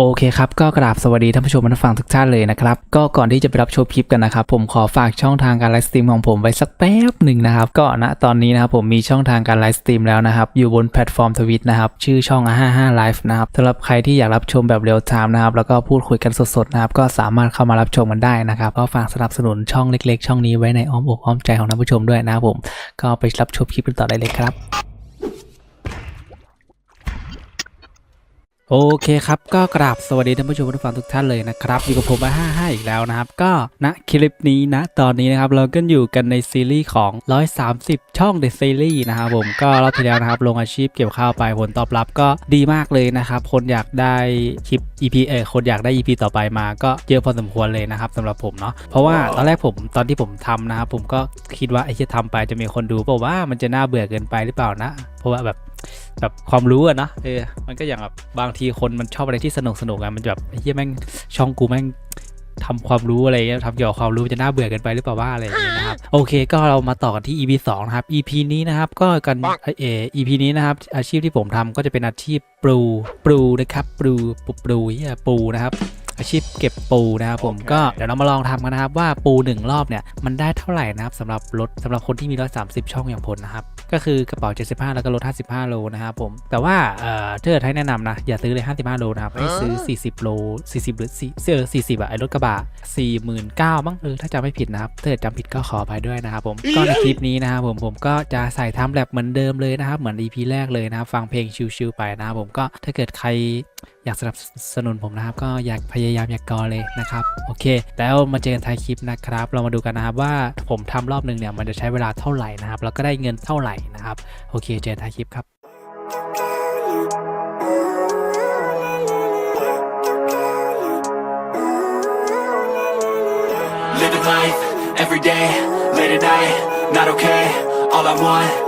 โอเคครับ ก็กราบสวัสดีท่านผู้ชมท่านฟังทุกท่านเลยนะครับ ก็ก่อนที่จะไปรับชมคลิปกันนะครับ ผมขอฝากช่องทางการไลฟ์สตรีมของผมไว้สักแป๊บหนึ่งนะครับ ก็ณตอนนี้นะครับผมมีช่องทางการไลฟ์สตรีมแล้วนะครับ อยู่บนแพลตฟอร์มทวิตนะครับ ชื่อช่อง 55 Live นะครับสำหรับใครที่อยากรับชมแบบเรียลไทม์นะครับ แล้วก็พูดคุยกันสดๆนะครับ ก็สามารถเข้ามารับชมกันได้นะครับ ก็ฝากสนับสนุนช่องเล็ก ๆ ช่องนี้ไว้ในอ้อมอกอ้อมใจของท่านผู้ชมด้วยนะครับผม ก็ไปรับชมคลิปกันต่อได้เลยครับ โอเคครับก็กราบสวัสดีท่านผู้ชมผู้ฟังทุกท่านเลยนะครับอยู่กับผมมา55อีกแล้วนะครับก็ณคลิปนี้นะตอนนี้นะครับเราก็อยู่กันในซีรีส์ของ 130 ช่อง The Series นะครับผมก็รอบที่แล้วนะครับลงอาชีพเกี่ยวข้าวไปผลตอบรับก็ดีมากเลยนะครับคนอยากได้คลิป EP เออคนอยากได้ EP ต่อไปมาก็เยอะพอสมควรเลยนะครับสำหรับผมเนาะเพราะว่าตอนแรกผมตอนที่ผมทำนะครับผมก็คิดว่าไอ้ที่ทำไปจะมีคนดูเปล่าว่ามันจะน่าเบื่อเกินไปหรือเปล่านะ เพราะว่าแบบ แบบความรู้อะนะเออมันก็อย่างแบบบางทีคนมันชอบอะไรที่สนุกสนุกอะมันแบบเหี้ยแม่งช่องกูแม่งทำความรู้อะไรเงี้ยทำเกี่ยวกับความรู้จะน่าเบื่อเกินไปหรือเปล่าว่าอะไรอย่างเงี้ยนะครับโอเค ก็เรามาต่อกันที่ EP 2นะครับ EP นี้นะครับก็กันเออ EP นี้นะครับอาชีพที่ผมทำก็จะเป็นอาชีพปลูปลูนะครับปลูปลูปลูเฮียปูนะครับ อาชีพเก็บปูนะครับผมก็เดี๋ยวเรามาลองทำกันนะครับว่าปูหนึ่งรอบเนี่ยมันได้เท่าไหร่นะครับสำหรับรถสำหรับคนที่มี130 ช่องอย่างพลนะครับก็คือกระเป๋า 75 แล้วก็รถ55 โลนะครับผมแต่ว่าเอ่อถ้าเกิดให้แนะนำนะอย่าซื้อเลย 55 โลนะครับให้ซื้อ 40 โล 40 หรือ4เออ40อะไอรถกระบะ49,000มั้งเออถ้าจำไม่ผิดนะครับถ้าเกิดจำผิดก็ขออภัยด้วยนะครับผมก็ในคลิปนี้นะครับผมผมก็จะใส่ทำแลบเหมือนเดิมเลยนะครับเหมือน EP แรกเลยนะครับฟังเพลงชิลๆไปนะครับผมก็ถ้าเกิดใคร อยากสนับสนุนผมนะครับ ก็อยากพยายามอยากกอเลยนะครับ โอเค แล้วมาเจอกันท้ายคลิปนะครับ เรามาดูกันนะครับว่าผมทำรอบหนึ่งเนี่ยมันจะใช้เวลาเท่าไหร่นะครับ แล้วก็ได้เงินเท่าไหร่นะครับ โอเค เจอกันท้ายคลิปครับ Living life every day, late at night, not okay. All I want,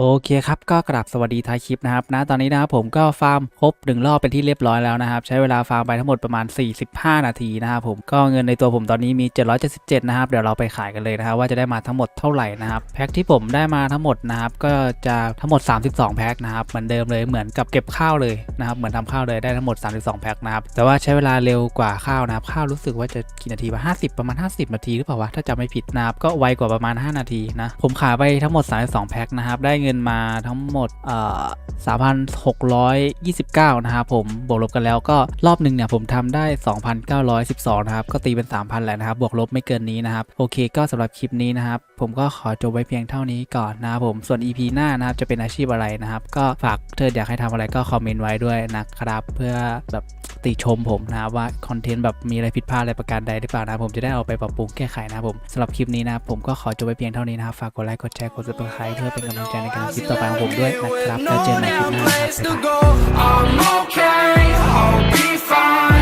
โอเคครับก็กราบสวัสดีท้ายคลิปนะครับนะตอนนี้นะครับผมก็ฟาร์มครบหนึ่งรอบเป็นที่เรียบร้อยแล้วนะครับ ใช้เวลาฟาร์มไปทั้งหมดประมาณ 45 นาทีนะครับผมก็เงินในตัวผมตอนนี้มี 777 นะครับ เดี๋ยวเราไปขายกันเลยนะครับว่าจะได้มาทั้งหมดเท่าไหร่นะครับแพ็คที่ผมได้มาทั้งหมดนะครับก็จะทั้งหมด 32 แพ็คนะครับเหมือนเดิมเลยเหมือนกับเก็บข้าวเลยนะครับเหมือนทำข้าวเลยได้ทั้งหมด 32 แพ็คนะครับแต่ว่าใช้เวลาเร็วกว่าข้าวนะครับข้าวรู้สึกว่าจะกี่นาทีวะ50 ประมาณ 50 นาทีหรือเปล่าวะถ้าจำไม่ผิดนะครับก็ไวกว่าประมาณ 5 นาทีนะผมขายไปทั้งหมด 32 แพ็คนะครับได้เงินินมาทั้งหมดเอ่อ3,629 นะครับผม บวกลบกันแล้วก็รอบหนึ่งเนี่ยผมทำได้ 2,912 นะครับ ก็ตีเป็น 3,000 แหละนะครับ บวกลบไม่เกินนี้นะครับ โอเคก็สำหรับคลิปนี้นะครับ ผมก็ขอจบไว้เพียงเท่านี้ก่อนนะครับผม ส่วน EP หน้านะครับ จะเป็นอาชีพอะไรนะครับ ก็ฝากเธออยากให้ทำอะไรก็คอมเมนต์ไว้ด้วยนะครับ เพื่อแบบติชมผมนะว่าคอนเทนต์แบบมีอะไรผิดพลาดอะไรประการใดหรือเปล่านะผมจะได้เอาไปปรับปรุงแก้ไขนะผมสำหรับคลิปนี้นะผมก็ขอจบไปเพียงเท่านี้นะครับฝากกดไลค์กดแชร์กด subscribe เพื่อเป็นกำลังใจในการทำคลิปต่อไปของผมด้วยนะครับแล้วเจอกันใหม่คลิปหน้าครับ